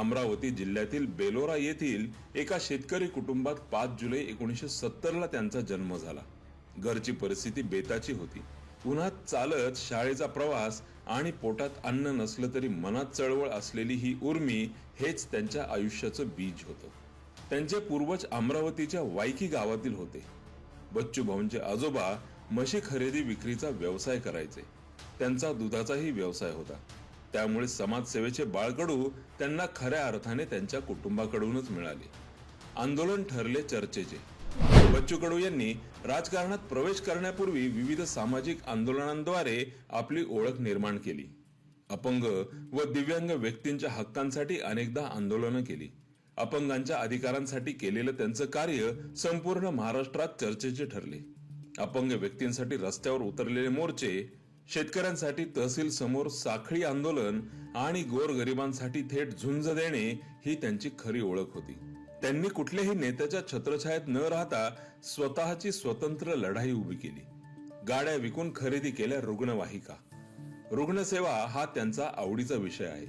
अमरावती जिल्ह्यातील बेलोरा येथील एका शेतकरी कुटुंबात पाच जुलै एकोणीसशे सत्तर ला त्यांचा जन्म झाला. घरची परिस्थिती बेताची होती. उन्हात चालत शाळेचा प्रवास आणि पोटात अन्न नसलं तरी मनात चळवळ असलेली ही उर्मी हेच त्यांच्या आयुष्याचं बीज होतं. त्यांचे पूर्वज अमरावतीच्या वायकी गावातील होते. बच्चू भाऊंचे आजोबा म्हशी खरेदी विक्रीचा व्यवसाय करायचे. त्यांचा दुधाचाही व्यवसाय होता. त्यामुळे समाजसेवेचे बाळकडू त्यांना खऱ्या अर्थाने त्यांच्या कुटुंबाकडूनच मिळाले. आंदोलन ठरले चर्चेचे. बच्चू कडू यांनी राजकारणात प्रवेश करण्यापूर्वी विविध सामाजिक आंदोलनांद्वारे आपली ओळख निर्माण केली. अपंग व दिव्यांग व्यक्तींच्या हक्कांसाठी अनेकदा आंदोलनं केली. अपंगांच्या अधिकारांसाठी केलेलं त्यांचं कार्य संपूर्ण महाराष्ट्रात चर्चेचे ठरले. अपंग व्यक्तींसाठी रस्त्यावर उतरलेले मोर्चे शेतकऱ्यांसाठी तहसील समोर साखळी आंदोलन आणि गोरगरिबांसाठी थेट झुंज देणे ही त्यांची खरी ओळख होती. त्यांनी कुठल्याही नेत्याच्या छत्रछायेत न राहता स्वतःची स्वतंत्र लढाई उभी केली. गाड्या विकून खरेदी केल्या रुग्णवाहिका. रुग्णसेवा हा त्यांचा आवडीचा विषय आहे.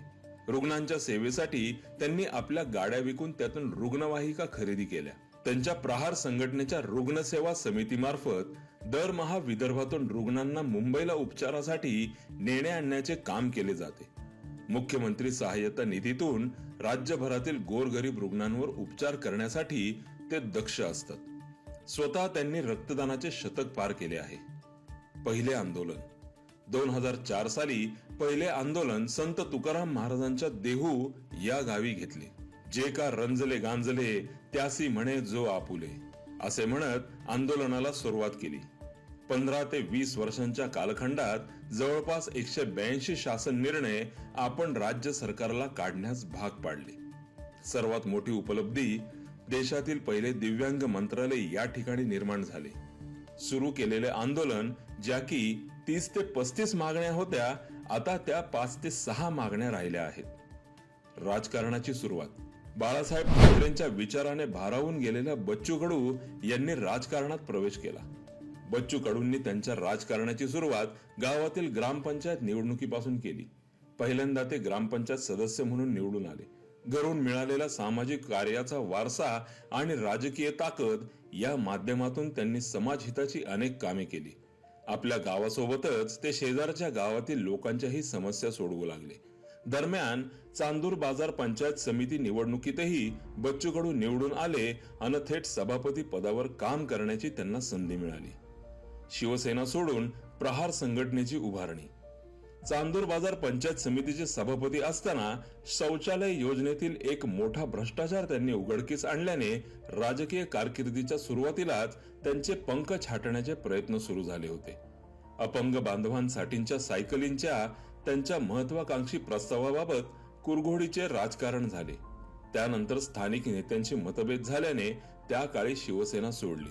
रुग्णांच्या सेवेसाठी त्यांनी आपल्या गाड्या विकून त्यातून रुग्णवाहिका खरेदी केल्या. त्यांच्या प्रहार संघटनेच्या रुग्णसेवा समितीमार्फत दरमहा विदर्भातून रुग्णांना मुंबईला उपचारासाठी नेणे आणण्याचे काम केले जाते. मुख्यमंत्री सहाय्यता निधीतून राज्यभरातील गोरगरीब रुग्णांवर उपचार करण्यासाठी ते दक्ष असतात. स्वतः त्यांनी रक्तदानाचे शतक पार केले आहे. पहिले आंदोलन. दोन हजार चार साली पहिले आंदोलन संत तुकाराम महाराजांच्या देहू या गावी घेतले. जे का रंजले गांजले त्यासी म्हणे जो आपुले. असे म्हणत आंदोलनाला सुरुवात केली. पंधरा ते वीस वर्षांच्या कालखंडात जवळपास एकशे ब्याऐंशी शासन निर्णय आपण राज्य सरकारला काढण्यास भाग पाडले. सर्वात मोठी उपलब्धी देशातील पहिले दिव्यांग मंत्रालय या ठिकाणी निर्माण झाले. सुरू केलेले आंदोलन ज्या की तीस ते पस्तीस मागण्या होत्या आता त्या पाच ते सहा मागण्या राहिल्या आहेत. राजकारणाची सुरुवात. बाळासाहेब ठाकरेंच्या विचाराने भारावून गेलेल्या बच्चू कडू यांनी राजकारणात प्रवेश केला. बच्चू कडूंनी त्यांच्या राजकारणाची सुरुवात गावातील ग्रामपंचायत निवडणुकीपासून केली. पहिल्यांदा ते ग्रामपंचायत सदस्य म्हणून निवडून आले. घरून मिळालेला सामाजिक कार्याचा वारसा आणि राजकीय ताकद या माध्यमातून त्यांनी समाजहिताची अनेक कामे केली. आपल्या गावासोबतच ते शेजारच्या गावातील लोकांच्याही समस्या सोडवू लागले. दरम्यान चांदूर बाजार पंचायत समिती निवडणुकीतही बच्चू कडू निवडून आले आणि थेट सभापती पदावर काम करण्याची त्यांना संधी मिळाली. शिवसेना सोडून प्रहार संघटनेची उभारणी. चांदूर बाजार पंचायत समितीचे सभापती असताना शौचालय योजनेतील एक मोठा भ्रष्टाचार त्यांनी उघडकीस आणल्याने राजकीय कारकिर्दीच्या सुरुवातीलाच त्यांचे पंख छाटण्याचे प्रयत्न सुरू झाले होते. अपंग बांधवांसाठीच्या सायकलींच्या त्यांच्या महत्वाकांक्षी प्रस्तावाबाबत कुरघोडीचे राजकारण झाले. त्यानंतर स्थानिक नेत्यांशी मतभेद झाल्याने त्या काळी शिवसेना सोडली.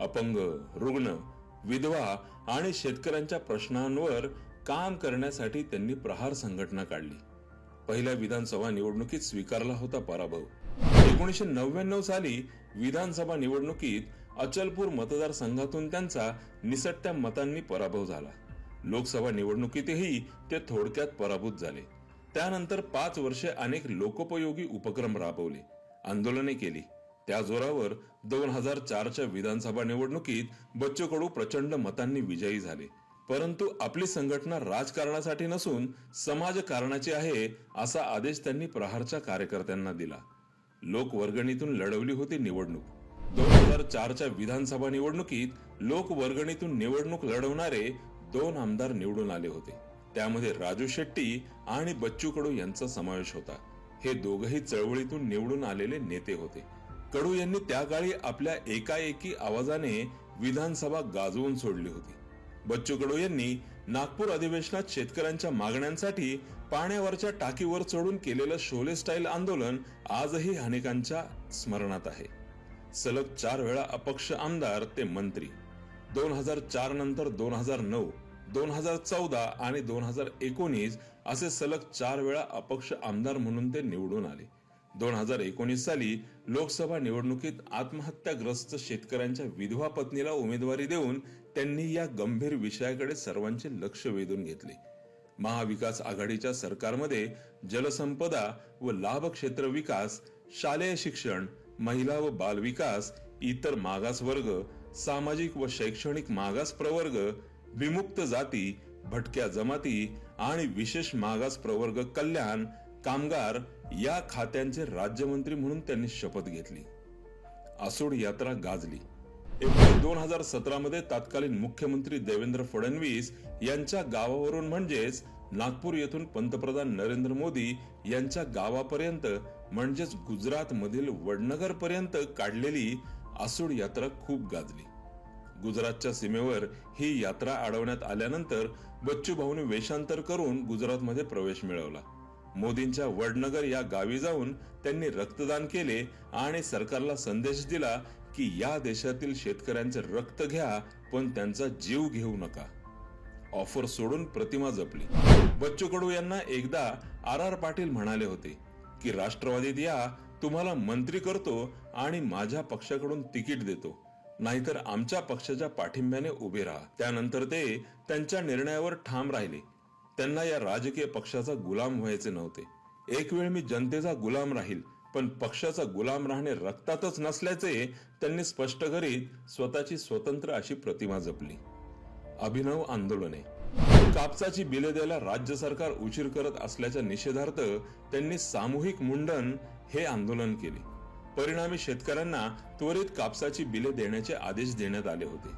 अपंग रुग्ण विधवा आणि शेतकऱ्यांच्या प्रश्नांवर काम करण्यासाठी त्यांनी प्रहार संघटना काढली. पहिल्या विधानसभा निवडणुकीत स्वीकारला होता पराभव. एकोणीशे नव्याण्णव साली विधानसभा निवडणुकीत अचलपूर मतदारसंघातून त्यांचा निसटत्या मतांनी पराभव झाला. लोकसभा निवडणुकीतही ते थोडक्यात पराभूत झाले. त्यानंतर पाच वर्षे अनेक लोकोपयोगी उपक्रम राबवले आंदोलने केली. त्या जोरावर दोन हजार चारच्या विधानसभा निवडणुकीत बच्चू कडू प्रचंड मतांनी विजयी झाले. परंतु आपली संघटना राजकारणासाठी नसून समाजकारणाची आहे असा आदेश त्यांनी प्रहारच्या कार्यकर्त्यांना दिला. लोकवर्गणीतून लढवली होती निवडणूक. दोन हजार चारच्या विधानसभा निवडणुकीत लोकवर्गणीतून निवडणूक लढवणारे दोन आमदार निवडून आले होते. त्यामध्ये राजू शेट्टी आणि बच्चू कडू यांचा समावेश होता. हे दोघही चळवळीतून निवडून आलेले नेते होते. कडू यांनी त्या काळी आपल्या एकाएकी आवाजाने विधानसभा गाजवून सोडली होती. बच्चू कडू यांनी नागपूर अधिवेशनात शेतकऱ्यांच्या मागण्यांसाठी पाण्यावरच्या टाकीवर चढून केलेलं शोले स्टाईल आंदोलन आजही अनेकांच्या स्मरणात आहे. सलग चार वेळा अपक्ष आमदार ते मंत्री. दोन हजार चार नंतर दोन हजार नऊ दोन हजार चौदा आणि दोन हजार एकोणीस असे सलग चार वेळा अपक्ष आमदार म्हणून ते निवडून आले. दोन हजार एकोणीस साली लोकसभा निवडणुकीत आत्महत्याग्रस्त शेतकऱ्यांच्या विधवा पत्नीला उमेदवारी देऊन त्यांनी या गंभीर विषयाकडे सर्वांचे लक्ष वेधून घेतले. महाविकास आघाडीच्या सरकारमध्ये जलसंपदा व लाभ क्षेत्र विकास शालेय शिक्षण महिला व बाल विकास इतर मागास वर्ग सामाजिक व शैक्षणिक मागास प्रवर्ग विमुक्त जाती भटक्या जमाती आणि विशेष मागास प्रवर्ग कल्याण कामगार या खात्यांचे राज्यमंत्री म्हणून त्यांनी शपथ घेतली. आसोड यात्रा गाजली. एप्रिल दोन हजार सतरा मध्ये तत्कालीन मुख्यमंत्री देवेंद्र फडणवीस यांच्या गावावरून म्हणजेच नागपूर येथून पंतप्रधान नरेंद्र मोदी यांच्या गावापर्यंत म्हणजेच गुजरात मधील वडनगर पर्यंत काढलेली आसूड यात्रा खूप गाजली. गुजरातच्या सीमेवर ही यात्रा अडवण्यात आल्यानंतर बच्चू भाऊने वेषांतर करून गुजरातमध्ये प्रवेश मिळवला. मोदींच्या वडनगर या गावी जाऊन त्यांनी रक्तदान केले आणि सरकारला संदेश दिला की या देशातील शेतकऱ्यांचे रक्त घ्या पण त्यांचा जीव घेऊ नका. ऑफर सोडून प्रतिमा जपली. बच्चू कडू यांना एकदा आर आर पाटील म्हणाले होते की राष्ट्रवादीत या तुम्हाला मंत्री करतो आणि माझ्या पक्षाकडून तिकीट देतो. नाहीतर आमच्या पक्षाच्या पाठिंब्याने उभे राहा. त्यानंतर ते त्यांच्या निर्णयावर ठाम राहिले. त्यांना या राजकीय पक्षाचा गुलाम व्हायचे नव्हते. एक वेळ मी जनतेचा गुलाम राहील पण पक्षाचा गुलाम राहणे रक्तातच नसल्याचे त्यांनी स्पष्ट करीत स्वतःची स्वतंत्र अशी प्रतिमा जपली. अभिनव आंदोलने. कापसाची बिले द्यायला राज्य सरकार उशीर करत असल्याच्या निषेधार्थ त्यांनी सामूहिक मुंडन हे आंदोलन केले. परिणामी शेतकऱ्यांना त्वरित कापसाची बिले देण्याचे आदेश देण्यात आले होते.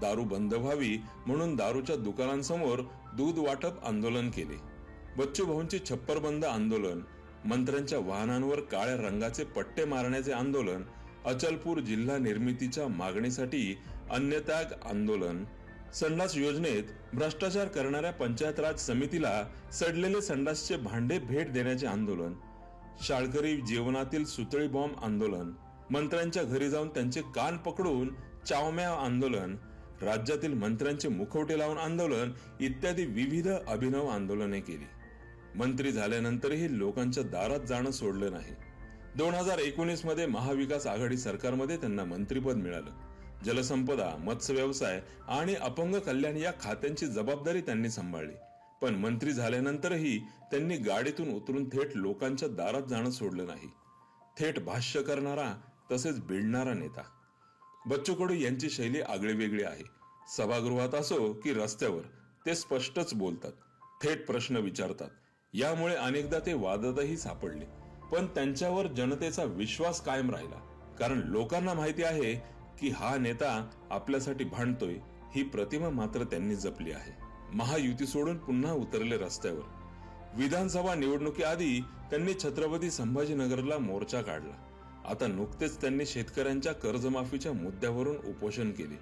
दारू बंद व्हावी म्हणून दारूच्या दुकानांसमोर दूध वाटप आंदोलन केले. बच्चू भाऊंचे छप्पर बंद आंदोलन मंत्र्यांच्या वाहनांवर काळ्या रंगाचे पट्टे मारण्याचे आंदोलन अचलपूर जिल्हा निर्मितीच्या मागणीसाठी अन्नत्याग आंदोलन संडास योजनेत भ्रष्टाचार करणाऱ्या पंचायत राज समितीला सडलेले संडासचे भांडे भेट देण्याचे आंदोलन शाळकरी जीवनातील सुतळी बॉम्ब आंदोलन मंत्र्यांच्या घरी जाऊन त्यांचे कान पकडून चावम्या आंदोलन राज्यातील मंत्र्यांचे मुखवटे लावून आंदोलन इत्यादी विविध अभिनव आंदोलने केली. मंत्री झाल्यानंतरही लोकांच्या दारात जाणं सोडलं नाही. दोन हजार एकोणीसमध्ये महाविकास आघाडी सरकारमध्ये त्यांना मंत्रीपद मिळालं. जलसंपदा मत्स्य व्यवसाय आणि अपंग कल्याण या खात्यांची जबाबदारी त्यांनी सांभाळली. पण मंत्री झाल्यानंतरही त्यांनी गाडीतून उतरून थेट लोकांच्या दारात जाणं सोडलं नाही. थेट भाष्य करणारा तसेच भिडणारा नेता. बच्चू कडू यांची शैली आगळीवेगळी आहे. सभागृहात असो की रस्त्यावर ते स्पष्टच बोलतात. थेट प्रश्न विचारतात. यामुळे अनेकदा ते वादतही सापडले. पण त्यांच्यावर जनतेचा विश्वास कायम राहिला. कारण लोकांना माहिती आहे की हा नेता आपल्यासाठी भांडतोय ही प्रतिमा मात्र त्यांनी जपली आहे. महायुती सोडून पुन्हा उतरले रस्त्यावर. विधानसभा निवडणुकीआधी त्यांनी छत्रपती संभाजीनगरला मोर्चा काढला. आता नुकतेच त्यांनी शेतकऱ्यांच्या कर्जमाफीच्या मुद्द्यावरून उपोषण केले.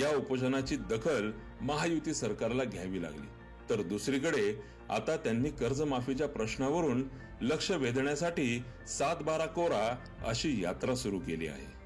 या उपोषणाची दखल महायुती सरकारला घ्यावी लागली. तर दुसरीकडे आता त्यांनी कर्जमाफीच्या प्रश्नावरून लक्ष वेधण्यासाठी सात बारा कोरा अशी यात्रा सुरू केली आहे.